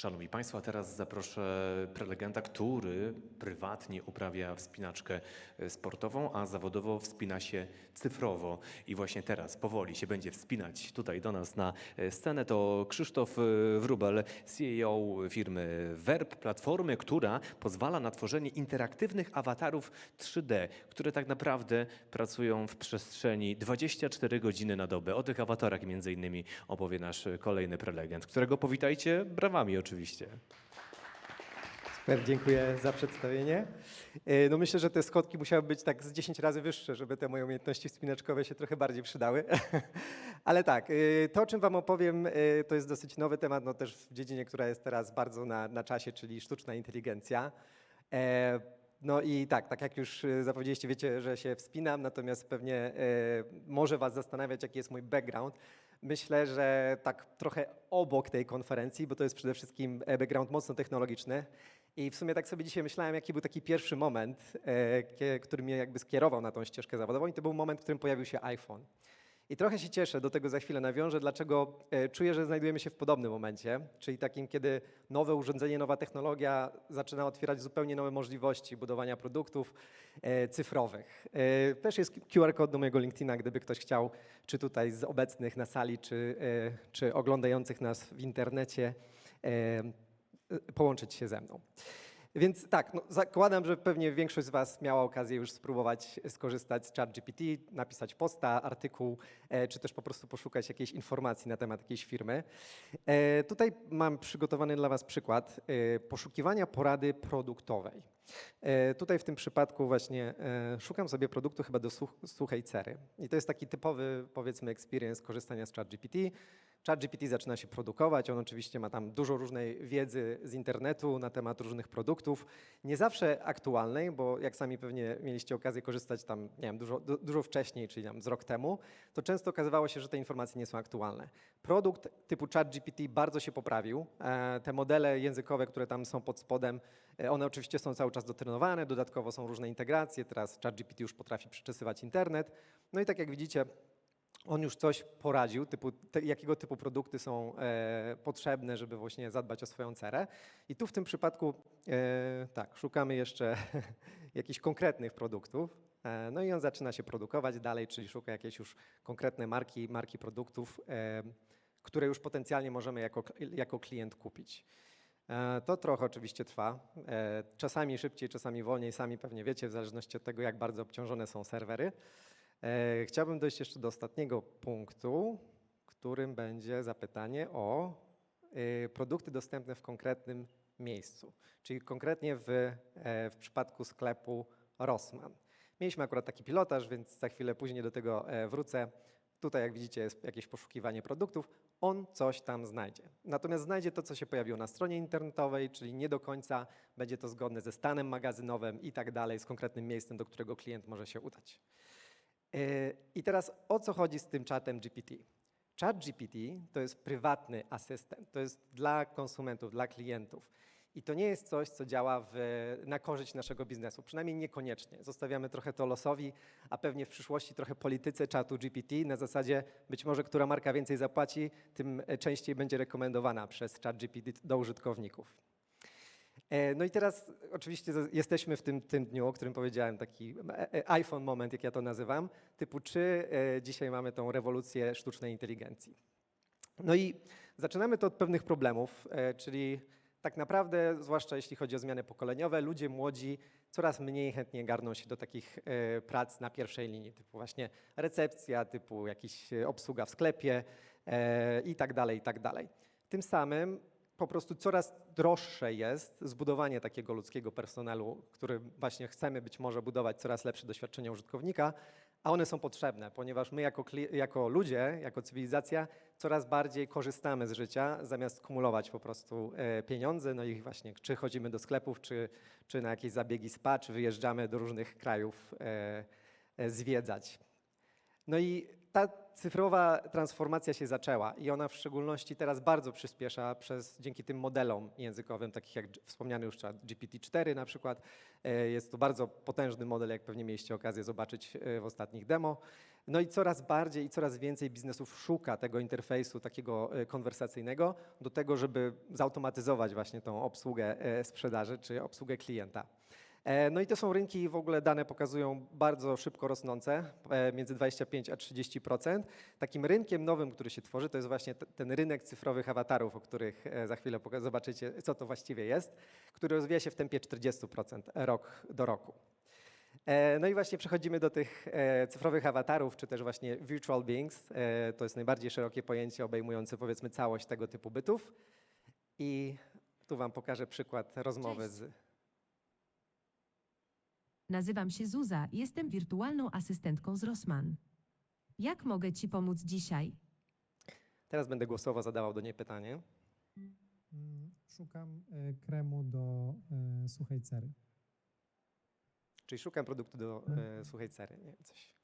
Szanowni Państwo, a teraz zaproszę prelegenta, który prywatnie uprawia wspinaczkę e, sportową, a zawodowo wspina się cyfrowo. I właśnie teraz powoli się będzie wspinać tutaj do nas na e, scenę. To Krzysztof e, Wrubel, CEO firmy Verb, platformy, która pozwala na tworzenie interaktywnych awatarów 3D, które tak naprawdę pracują w przestrzeni 24 godziny na dobę. O tych awatarach między innymi opowie nasz kolejny prelegent, którego powitajcie brawami oczywiście. Super, dziękuję za przedstawienie. E, No myślę, że te schodki musiały być tak z 10 razy wyższe, żeby te moje umiejętności wspinaczkowe się trochę bardziej przydały. Ale tak, e, to o czym wam opowiem, e, to jest dosyć nowy temat, no też w dziedzinie, która jest teraz bardzo na, na czasie, czyli sztuczna inteligencja. No i tak, tak jak już zapowiedzieliście, wiecie, że się wspinam, natomiast pewnie może was zastanawiać, jaki jest mój background. Myślę, że tak trochę obok tej konferencji, bo to jest przede wszystkim e, background mocno technologiczny. I w sumie tak sobie dzisiaj myślałem, jaki był taki pierwszy moment, e, który mnie jakby skierował na tą ścieżkę zawodową i to był moment, w którym pojawił się iPhone. I trochę się cieszę, do tego za chwilę nawiążę, dlaczego e, czuję, że znajdujemy się w podobnym momencie, czyli takim, kiedy nowe urządzenie, nowa technologia zaczyna otwierać zupełnie nowe możliwości budowania produktów e, cyfrowych. E, Też jest QR kod do mojego LinkedIna, gdyby ktoś chciał, czy tutaj z obecnych na sali, czy, czy oglądających nas w internecie, połączyć się ze mną. Więc tak, no, zakładam, że pewnie większość z Was miała okazję już spróbować skorzystać z ChatGPT, napisać posta, artykuł, e, czy też po prostu poszukać jakiejś informacji na temat jakiejś firmy. E, tutaj mam przygotowany dla Was przykład e, poszukiwania porady produktowej. Tutaj w tym przypadku właśnie szukam sobie produktu chyba do such, suchej cery. I to jest taki typowy, powiedzmy, experience korzystania z ChatGPT. ChatGPT zaczyna się produkować, on oczywiście ma tam dużo różnej wiedzy z internetu na temat różnych produktów, nie zawsze aktualnej, bo jak sami pewnie mieliście okazję korzystać tam, nie wiem, dużo, du- dużo wcześniej, czyli tam z rok temu, to często okazywało się, że te informacje nie są aktualne. Produkt typu ChatGPT bardzo się poprawił, e, te modele językowe, które tam są pod spodem, e, one oczywiście są cały czas dotrenowane, dodatkowo są różne integracje, teraz ChatGPT już potrafi przeczesywać internet, no i tak jak widzicie, on już coś poradził, typu, te, jakiego typu produkty są e, potrzebne, żeby właśnie zadbać o swoją cerę. I tu w tym przypadku e, tak, szukamy jeszcze jakichś konkretnych produktów. E, no i on zaczyna się produkować dalej, czyli szuka jakieś już konkretne marki, marki produktów, e, które już potencjalnie możemy jako, jako klient kupić. E, To trochę oczywiście trwa. E, Czasami szybciej, czasami wolniej, sami pewnie wiecie, w zależności od tego, jak bardzo obciążone są serwery. E, Chciałbym dojść jeszcze do ostatniego punktu, którym będzie zapytanie o e, produkty dostępne w konkretnym miejscu, czyli konkretnie w, e, w przypadku sklepu Rossmann. Mieliśmy akurat taki pilotaż, więc za chwilę później do tego wrócę. Tutaj, jak widzicie, jest jakieś poszukiwanie produktów. On coś tam znajdzie. Natomiast znajdzie to, co się pojawiło na stronie internetowej, czyli nie do końca będzie to zgodne ze stanem magazynowym i tak dalej, z konkretnym miejscem, do którego klient może się udać. Yy, I teraz o co chodzi z tym czatem GPT? Chat GPT to jest prywatny asystent, to jest dla konsumentów, dla klientów. I to nie jest coś, co działa w, na korzyść naszego biznesu, przynajmniej niekoniecznie. Zostawiamy trochę to losowi, a pewnie w przyszłości trochę polityce czatu GPT na zasadzie być może która marka więcej zapłaci, tym częściej będzie rekomendowana przez chat GPT do użytkowników. E, No i teraz oczywiście jesteśmy w tym, tym dniu, o którym powiedziałem, taki e, e, iPhone moment, jak ja to nazywam, typu czy dzisiaj mamy tą rewolucję sztucznej inteligencji. No i zaczynamy to od pewnych problemów, czyli tak naprawdę, zwłaszcza jeśli chodzi o zmiany pokoleniowe, ludzie młodzi coraz mniej chętnie garną się do takich prac na pierwszej linii, typu właśnie recepcja, typu jakiś e, obsługa w sklepie i tak dalej, i tak dalej. Tym samym po prostu coraz droższe jest zbudowanie takiego ludzkiego personelu, który właśnie chcemy być może budować coraz lepsze doświadczenia użytkownika, a one są potrzebne, ponieważ my jako, jako ludzie, jako cywilizacja coraz bardziej korzystamy z życia, zamiast kumulować po prostu e, pieniądze, no i właśnie czy chodzimy do sklepów, czy, czy na jakieś zabiegi spa, czy wyjeżdżamy do różnych krajów e, e, zwiedzać. No i ta cyfrowa transformacja się zaczęła i ona w szczególności teraz bardzo przyspiesza przez, dzięki tym modelom językowym, takich jak wspomniany już chat GPT-4 na przykład. E, Jest to bardzo potężny model, jak pewnie mieliście okazję zobaczyć e, w ostatnich demo. No i coraz bardziej i coraz więcej biznesów szuka tego interfejsu takiego e, konwersacyjnego do tego, żeby zautomatyzować właśnie tą obsługę sprzedaży czy obsługę klienta. E, No i to są rynki, w ogóle dane pokazują bardzo szybko rosnące, e, między 25 a 30%. Takim rynkiem nowym, który się tworzy, to jest właśnie ten rynek cyfrowych awatarów, o których e, za chwilę zobaczycie, co to właściwie jest, który rozwija się w tempie 40% rok do roku. No i właśnie przechodzimy do tych cyfrowych awatarów, czy też właśnie virtual beings. To jest najbardziej szerokie pojęcie obejmujące powiedzmy całość tego typu bytów. I tu Wam pokażę przykład rozmowy Cześć. z Nazywam się Zuza, jestem wirtualną asystentką z Rossmann. Jak mogę Ci pomóc dzisiaj? Teraz będę głosowo zadawał do niej pytanie. Mm, Szukam e, kremu do e, suchej cery. Czyli szukam produktu do e, Mhm. suchej cery. Nie wiem, coś.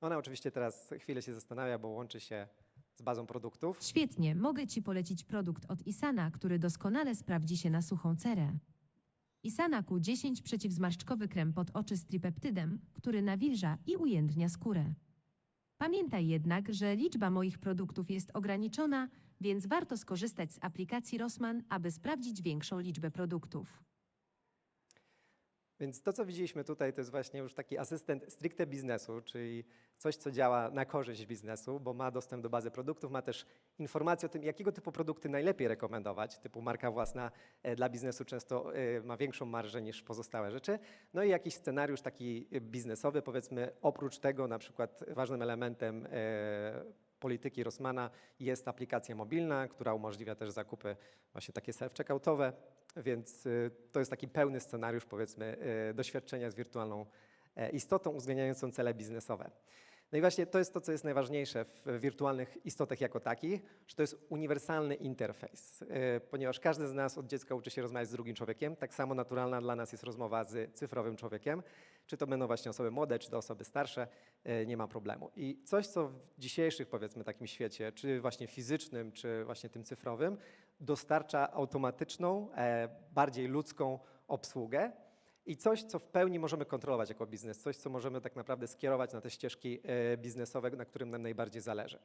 Ona oczywiście teraz chwilę się zastanawia, bo łączy się z bazą produktów. Świetnie, mogę Ci polecić produkt od Isana, który doskonale sprawdzi się na suchą cerę. Isana Q10 przeciwzmarszczkowy krem pod oczy z tripeptydem, który nawilża i ujędrnia skórę. Pamiętaj jednak, że liczba moich produktów jest ograniczona, więc warto skorzystać z aplikacji Rossmann, aby sprawdzić większą liczbę produktów. Więc to, co widzieliśmy tutaj, to jest właśnie już taki asystent stricte biznesu, czyli coś, co działa na korzyść biznesu, bo ma dostęp do bazy produktów, ma też informacje o tym, jakiego typu produkty najlepiej rekomendować, typu marka własna e, dla biznesu często e, ma większą marżę niż pozostałe rzeczy. No i jakiś scenariusz taki biznesowy, powiedzmy, oprócz tego na przykład ważnym elementem e, polityki Rossmana jest aplikacja mobilna, która umożliwia też zakupy właśnie takie self-checkoutowe, więc y, to jest taki pełny scenariusz, powiedzmy, y, doświadczenia z wirtualną e, istotą uwzględniającą cele biznesowe. No i właśnie to jest to, co jest najważniejsze w wirtualnych istotach jako takich, że to jest uniwersalny interfejs, y, ponieważ każdy z nas od dziecka uczy się rozmawiać z drugim człowiekiem, tak samo naturalna dla nas jest rozmowa z cyfrowym człowiekiem, czy to będą właśnie osoby młode, czy to osoby starsze, y, nie ma problemu. I coś, co w dzisiejszych, powiedzmy, takim świecie, czy właśnie fizycznym, czy właśnie tym cyfrowym, dostarcza automatyczną, e, bardziej ludzką obsługę i coś, co w pełni możemy kontrolować jako biznes, coś, co możemy tak naprawdę skierować na te ścieżki e, biznesowe, na którym nam najbardziej zależy.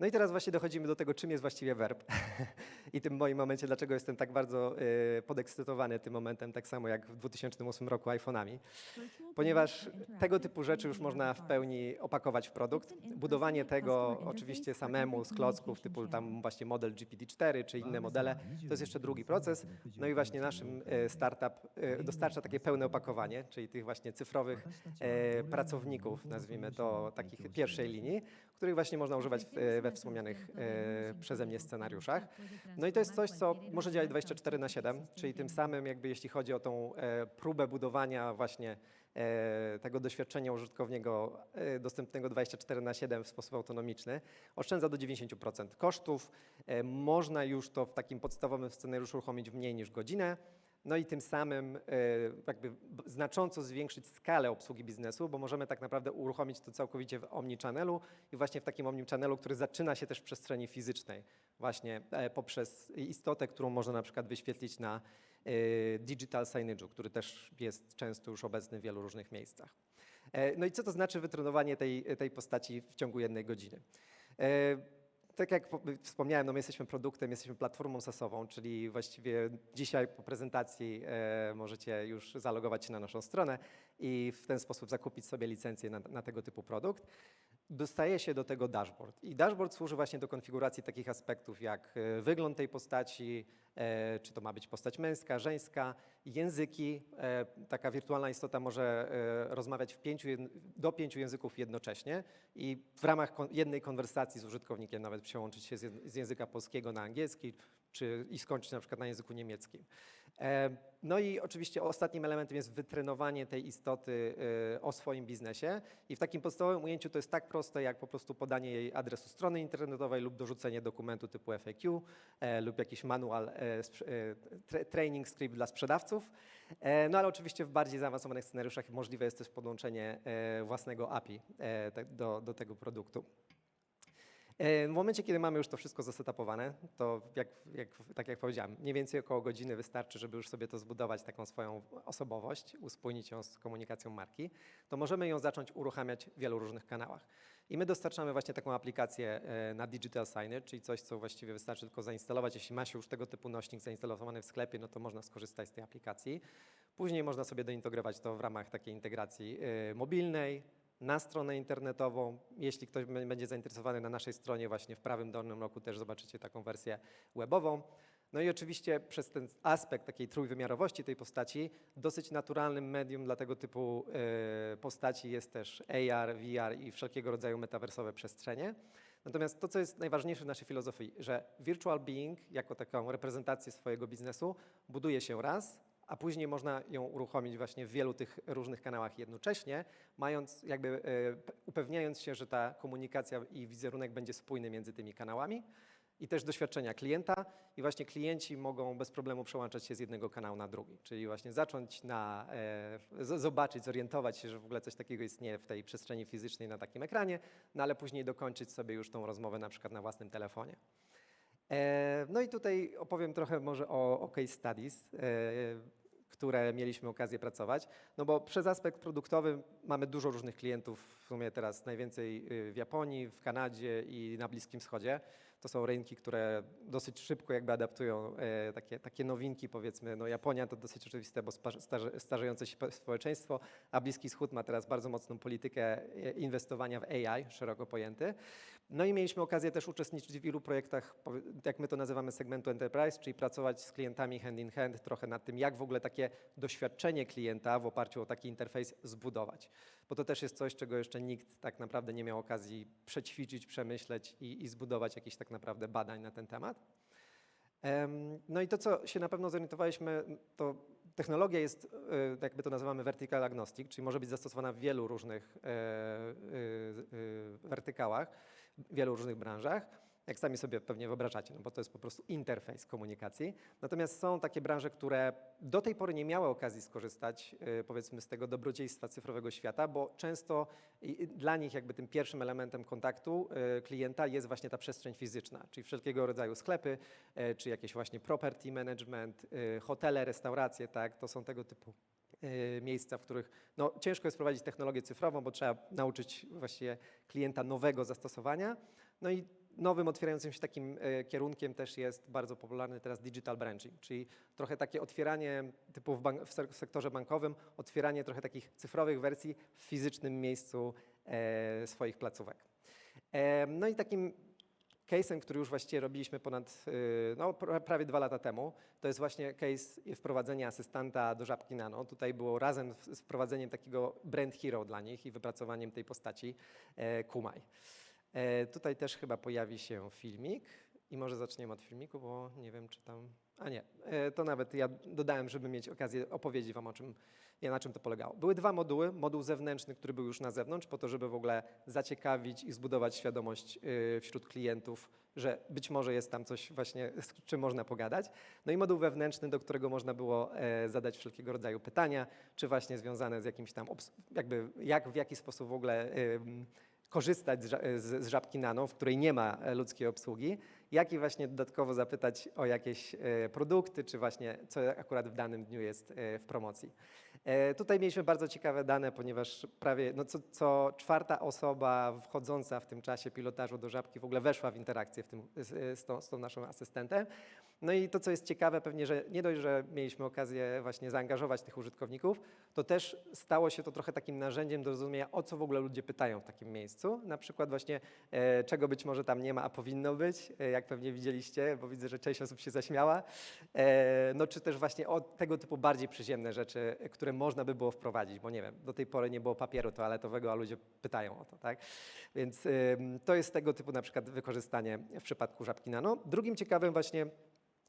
No i teraz właśnie dochodzimy do tego, czym jest właściwie werb. I tym moim momencie, dlaczego jestem tak bardzo e, podekscytowany tym momentem, tak samo jak w 2008 roku iPhone'ami. Ponieważ tego typu rzeczy już można w pełni opakować w produkt. Budowanie tego oczywiście samemu z klocków, typu tam właśnie model GPT-4 czy inne modele, to jest jeszcze drugi proces. No i właśnie naszym e, startup e, dostarcza takie pełne opakowanie, czyli tych właśnie cyfrowych pracowników, nazwijmy to takich pierwszej linii, których właśnie można używać w, we wspomnianych e, przeze mnie scenariuszach. No i to jest coś, co może działać 24 na 7, czyli tym samym jakby jeśli chodzi o tą e, próbę budowania właśnie e, tego doświadczenia użytkowniego e, dostępnego 24 na 7 w sposób autonomiczny, oszczędza do 90% kosztów. Można już to w takim podstawowym scenariuszu uruchomić w mniej niż godzinę. No i tym samym e, jakby znacząco zwiększyć skalę obsługi biznesu, bo możemy tak naprawdę uruchomić to całkowicie w omnichannelu i właśnie w takim omnichannelu, który zaczyna się też w przestrzeni fizycznej, właśnie e, poprzez istotę, którą można na przykład wyświetlić na e, digital signage'u, który też jest często już obecny w wielu różnych miejscach. No i co to znaczy wytrenowanie tej, tej postaci w ciągu jednej godziny? Tak jak po- wspomniałem, no my jesteśmy produktem, jesteśmy platformą sasową, czyli właściwie dzisiaj po prezentacji e, możecie już zalogować się na naszą stronę i w ten sposób zakupić sobie licencję na, na tego typu produkt. Dostaje się do tego dashboard i dashboard służy właśnie do konfiguracji takich aspektów jak e, wygląd tej postaci, e, czy to ma być postać męska, żeńska, języki. E, taka wirtualna istota może rozmawiać pięciu, do pięciu języków jednocześnie i w ramach jednej konwersacji z użytkownikiem nawet przełączyć się z języka polskiego na angielski czy, i skończyć na przykład na języku niemieckim. E, No i oczywiście ostatnim elementem jest wytrenowanie tej istoty e, o swoim biznesie i w takim podstawowym ujęciu to jest tak proste jak po prostu podanie jej adresu strony internetowej lub dorzucenie dokumentu typu FAQ e, lub jakiś manual, training script dla sprzedawców. No ale oczywiście w bardziej zaawansowanych scenariuszach możliwe jest też podłączenie własnego API do, do tego produktu. E, W momencie, kiedy mamy już to wszystko zasetapowane, to jak, jak, tak jak powiedziałem, mniej więcej około godziny wystarczy, żeby już sobie to zbudować, taką swoją osobowość, uspójnić ją z komunikacją marki, to możemy ją zacząć uruchamiać w wielu różnych kanałach. I my dostarczamy właśnie taką aplikację e, na Digital Signer, czyli coś, co właściwie wystarczy tylko zainstalować. Jeśli ma się już tego typu nośnik zainstalowany w sklepie, no to można skorzystać z tej aplikacji. Później można sobie dointegrować to w ramach takiej integracji e, mobilnej, na stronę internetową. Jeśli ktoś będzie zainteresowany na naszej stronie, właśnie w prawym dolnym roku też zobaczycie taką wersję webową. No i oczywiście przez ten aspekt takiej trójwymiarowości tej postaci, dosyć naturalnym medium dla tego typu e, postaci jest też AR, VR i wszelkiego rodzaju metawersowe przestrzenie. Natomiast to, co jest najważniejsze w naszej filozofii, że virtual being jako taką reprezentację swojego biznesu buduje się raz, a później można ją uruchomić właśnie w wielu tych różnych kanałach jednocześnie, mając jakby e, upewniając się, że ta komunikacja i wizerunek będzie spójny między tymi kanałami i też doświadczenia klienta. I właśnie klienci mogą bez problemu przełączać się z jednego kanału na drugi, czyli właśnie zacząć na, e, zobaczyć, zorientować się, że w ogóle coś takiego istnieje w tej przestrzeni fizycznej na takim ekranie, no ale później dokończyć sobie już tą rozmowę na przykład na własnym telefonie. E, No i tutaj opowiem trochę może o, o case studies, e, które mieliśmy okazję pracować. No bo przez aspekt produktowy mamy dużo różnych klientów, w sumie teraz najwięcej y, w Japonii, w Kanadzie i na Bliskim Wschodzie. To są rynki, które dosyć szybko jakby adaptują e, takie, takie nowinki, powiedzmy. No Japonia to dosyć oczywiste, bo starzejące się po- społeczeństwo, a Bliski Wschód ma teraz bardzo mocną politykę e, inwestowania w AI, szeroko pojęty. No i mieliśmy okazję też uczestniczyć w wielu projektach, jak my to nazywamy, segmentu enterprise, czyli pracować z klientami hand in hand trochę nad tym, jak w ogóle takie doświadczenie klienta w oparciu o taki interfejs zbudować. Bo to też jest coś, czego jeszcze nikt tak naprawdę nie miał okazji przećwiczyć, przemyśleć i, i zbudować jakichś tak naprawdę badań na ten temat. Em, No i to, co się na pewno zorientowaliśmy, to technologia jest, e, jakby to nazywamy, vertical agnostic, czyli może być zastosowana w wielu różnych e, e, wertykałach, wielu różnych branżach, jak sami sobie pewnie wyobrażacie, no bo to jest po prostu interfejs komunikacji. Natomiast są takie branże, które do tej pory nie miały okazji skorzystać, e, powiedzmy, z tego dobrodziejstwa cyfrowego świata, bo często dla nich jakby tym pierwszym elementem kontaktu e, klienta jest właśnie ta przestrzeń fizyczna, czyli wszelkiego rodzaju sklepy, e, czy jakieś właśnie property management, hotele, restauracje, tak, to są tego typu miejsca, w których no, ciężko jest prowadzić technologię cyfrową, bo trzeba nauczyć właściwie klienta nowego zastosowania. No i nowym otwierającym się takim e, kierunkiem też jest bardzo popularny teraz digital branching, czyli trochę takie otwieranie typu w, bank, w sektorze bankowym, otwieranie trochę takich cyfrowych wersji w fizycznym miejscu e, swoich placówek. E, no i takim case'em, który już właściwie robiliśmy ponad, y, no, pra- prawie dwa lata temu, to jest właśnie case wprowadzenia asystanta do Żabki Nano. Tutaj było razem z z wprowadzeniem takiego brand hero dla nich i wypracowaniem tej postaci e, Kumaj. E, tutaj też chyba pojawi się filmik i może zaczniemy od filmiku, bo nie wiem, czy tam... A nie, e, to nawet ja dodałem, żeby mieć okazję opowiedzieć Wam o czym, na czym to polegało. Były dwa moduły. Moduł zewnętrzny, który był już na zewnątrz, po to, żeby w ogóle zaciekawić i zbudować świadomość y, wśród klientów, że być może jest tam coś właśnie, z czym można pogadać. No i moduł wewnętrzny, do którego można było e, zadać wszelkiego rodzaju pytania, czy właśnie związane z jakimś tam, jakby jak, w jaki sposób w ogóle korzystać z, ża- z, z żabki nano, w której nie ma ludzkiej obsługi, jak i właśnie dodatkowo zapytać o jakieś e, produkty, czy właśnie co akurat w danym dniu jest e, w promocji. E, Tutaj mieliśmy bardzo ciekawe dane, ponieważ prawie no co, co czwarta osoba wchodząca w tym czasie pilotażu do żabki w ogóle weszła w interakcję w tym, z, z, tą, z tą naszą asystentem. No i to, co jest ciekawe, pewnie, że nie dość, że mieliśmy okazję właśnie zaangażować tych użytkowników, to też stało się to trochę takim narzędziem do zrozumienia, o co w ogóle ludzie pytają w takim miejscu. Na przykład właśnie, e, czego być może tam nie ma, a powinno być, e, jak pewnie widzieliście, bo widzę, że część osób się zaśmiała. E, no czy też właśnie o tego typu bardziej przyziemne rzeczy, które można by było wprowadzić, bo nie wiem, do tej pory nie było papieru toaletowego, a ludzie pytają o to, tak? Więc to jest tego typu na przykład wykorzystanie w przypadku Żabki Nano. Drugim ciekawym właśnie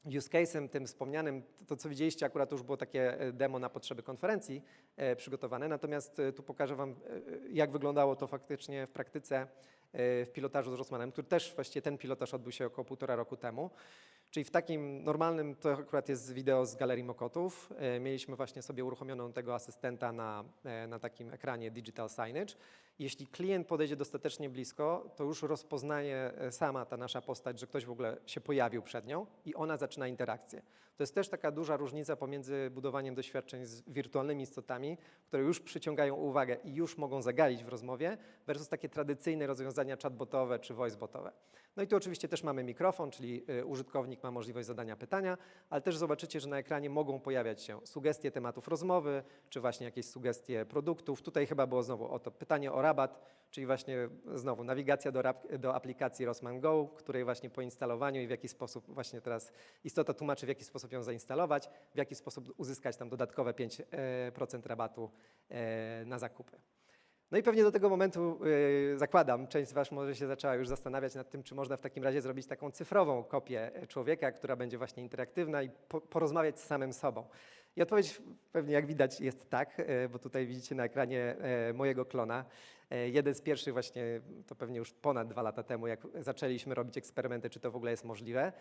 use case'em, tym wspomnianym, to, co widzieliście akurat już było takie e, demo na potrzeby konferencji e, przygotowane, natomiast e, tu pokażę Wam, jak wyglądało to faktycznie w praktyce w pilotażu z Rossmanem, który też właściwie ten pilotaż odbył się około półtora roku temu. Czyli w takim normalnym, to akurat jest wideo z Galerii Mokotów, mieliśmy właśnie sobie uruchomioną tego asystenta na, na takim ekranie digital signage Jeśli klient podejdzie dostatecznie blisko, to już rozpoznaje e, sama ta nasza postać, że ktoś w ogóle się pojawił przed nią i ona zaczyna interakcję. To jest też taka duża różnica pomiędzy budowaniem doświadczeń z wirtualnymi istotami, które już przyciągają uwagę i już mogą zagalić w rozmowie, versus takie tradycyjne rozwiązania chatbotowe czy voicebotowe. No i tu oczywiście też mamy mikrofon, czyli y, użytkownik ma możliwość zadania pytania, ale też zobaczycie, że na ekranie mogą pojawiać się sugestie tematów rozmowy, czy właśnie jakieś sugestie produktów. Tutaj chyba było znowu o to pytanie o rabat, czyli właśnie znowu nawigacja do, do aplikacji Rossmann Go, której właśnie po instalowaniu i w jaki sposób właśnie teraz istota tłumaczy, w jaki sposób ją zainstalować, w jaki sposób uzyskać tam dodatkowe 5% rabatu e, na zakupy. No i pewnie do tego momentu yy, zakładam, część z Was może się zaczęła już zastanawiać nad tym, czy można w takim razie zrobić taką cyfrową kopię e, człowieka, która będzie właśnie interaktywna i po, porozmawiać z samym sobą. I odpowiedź pewnie jak widać jest tak, e, bo tutaj widzicie na ekranie e, mojego klona. E, Jeden z pierwszych właśnie, to pewnie już ponad dwa lata temu, jak zaczęliśmy robić eksperymenty, czy to w ogóle jest możliwe,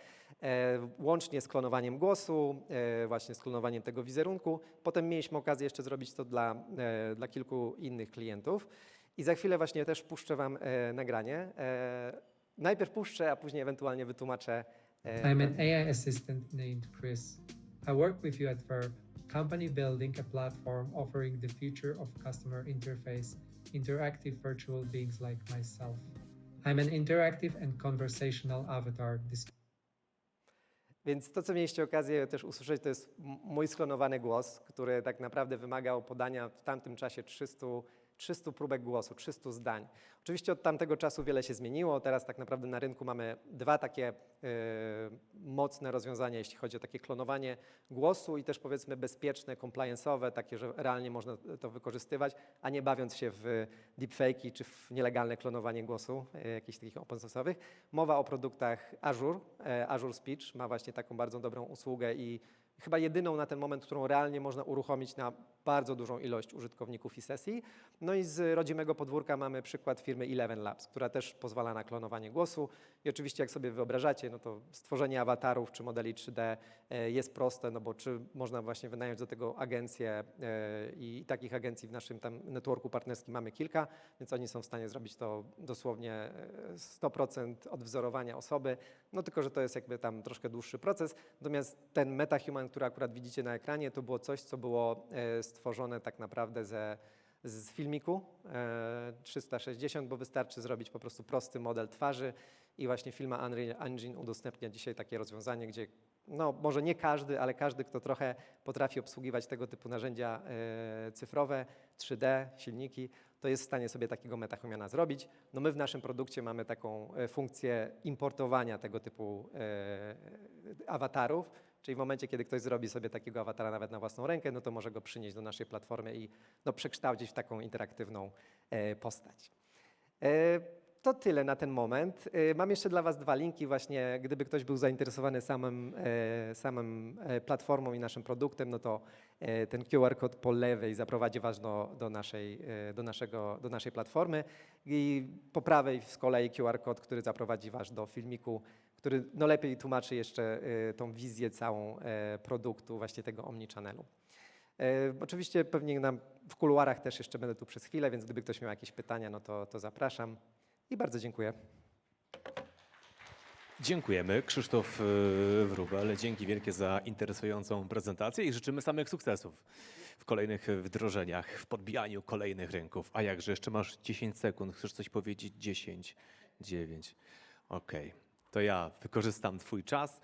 łącznie z klonowaniem głosu, właśnie z klonowaniem tego wizerunku. Potem mieliśmy okazję jeszcze zrobić to dla, dla kilku innych klientów. I za chwilę właśnie też puszczę Wam nagranie. Najpierw puszczę, a później ewentualnie wytłumaczę. I'm an AI assistant named Chris. I work with you at Verb, company building a platform offering the future of customer interface, interactive virtual beings like myself. I'm an interactive and conversational avatar Więc to, co mieliście okazję też usłyszeć, to jest mój sklonowany głos, który tak naprawdę wymagał podania w tamtym czasie 300, 300 próbek głosu, 300 zdań. Oczywiście od tamtego czasu wiele się zmieniło. Teraz tak naprawdę na rynku mamy dwa takie e, mocne rozwiązania, jeśli chodzi o takie klonowanie głosu i też powiedzmy bezpieczne, compliance'owe, takie, że realnie można to wykorzystywać, a nie bawiąc się w deepfake'i czy w nielegalne klonowanie głosu, e, jakichś takich open source'owych. Mowa o produktach Azure. E, Azure Speech ma właśnie taką bardzo dobrą usługę i chyba jedyną na ten moment, którą realnie można uruchomić na bardzo dużą ilość użytkowników i sesji. No i z rodzimego podwórka mamy przykład firmy Eleven Labs, która też pozwala na klonowanie głosu. I oczywiście jak sobie wyobrażacie, no to stworzenie awatarów czy modeli 3D e, jest proste, no bo czy można właśnie wynająć do tego agencję e, i takich agencji w naszym tam networku partnerskim mamy kilka, więc oni są w stanie zrobić to dosłownie e, 100% odwzorowania osoby, no tylko, że to jest jakby tam troszkę dłuższy proces. Natomiast ten MetaHuman, który akurat widzicie na ekranie, to było coś, co było e, stworzone tak naprawdę ze, z filmiku e, 360, bo wystarczy zrobić po prostu prosty model twarzy i właśnie firma Unreal Engine udostępnia dzisiaj takie rozwiązanie, gdzie no może nie każdy, ale każdy, kto trochę potrafi obsługiwać tego typu narzędzia e, cyfrowe, 3D, silniki, to jest w stanie sobie takiego metahumiana zrobić. No my w naszym produkcie mamy taką e, funkcję importowania tego typu e, awatarów, czyli w momencie, kiedy ktoś zrobi sobie takiego awatara nawet na własną rękę, no to może go przynieść do naszej platformy i no, przekształcić w taką interaktywną e, postać. To tyle na ten moment. E, Mam jeszcze dla Was dwa linki, właśnie gdyby ktoś był zainteresowany samym, e, samym e, platformą i naszym produktem, no to e, ten QR kod po lewej zaprowadzi Was do, do, naszej, do, naszego, do naszej platformy i po prawej z kolei QR kod, który zaprowadzi Was do filmiku, który no lepiej tłumaczy jeszcze e, tą wizję całą produktu, właśnie tego omnichannelu. Oczywiście pewnie nam w kuluarach też jeszcze będę tu przez chwilę, więc gdyby ktoś miał jakieś pytania, no to, to zapraszam i bardzo dziękuję. Dziękujemy. Krzysztof e, Wróbel, dzięki wielkie za interesującą prezentację i życzymy samych sukcesów w kolejnych wdrożeniach, w podbijaniu kolejnych rynków. A jakże, jeszcze masz 10 sekund, chcesz coś powiedzieć? 10, 9. Okej, to ja wykorzystam Twój czas.